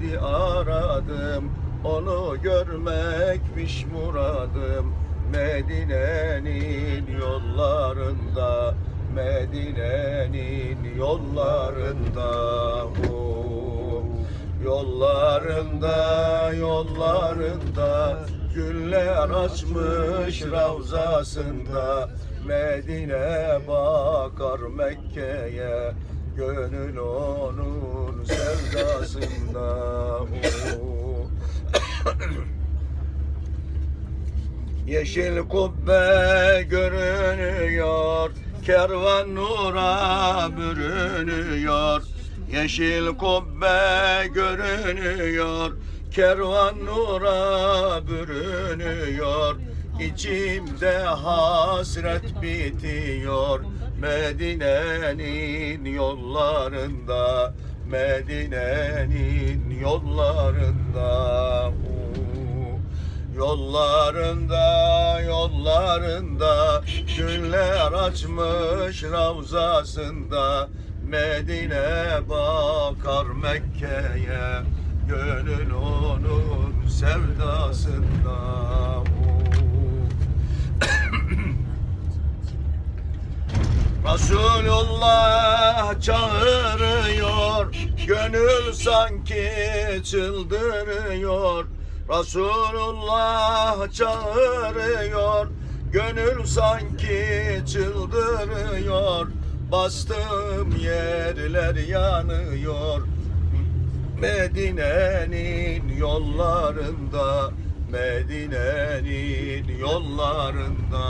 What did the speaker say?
geldi aradım Onu görmekmiş muradım Medine'nin yollarında Medine'nin yollarında oh. Yollarında, yollarında Güller açmış ravzasında Medine bakar Mekke'ye Gönül onun sevdasında. Yeşil kubbe görünüyor Kervan nura bürünüyor. Yeşil kubbe görünüyor Kervan nura bürünüyor. İçimde hasret bitiyor Medine'nin yollarında Medine'nin yollarında. Yollarında, yollarında. Güller açmış ravzasında. Medine bakar Mekke'ye. Gönül onun sevdasında. Resulullah çağırıyor Gönül sanki çıldırıyor. Resulullah çağırıyor. Gönül sanki çıldırıyor. Bastığım yerler yanıyor. Medine'nin yollarında Medine'nin yollarında.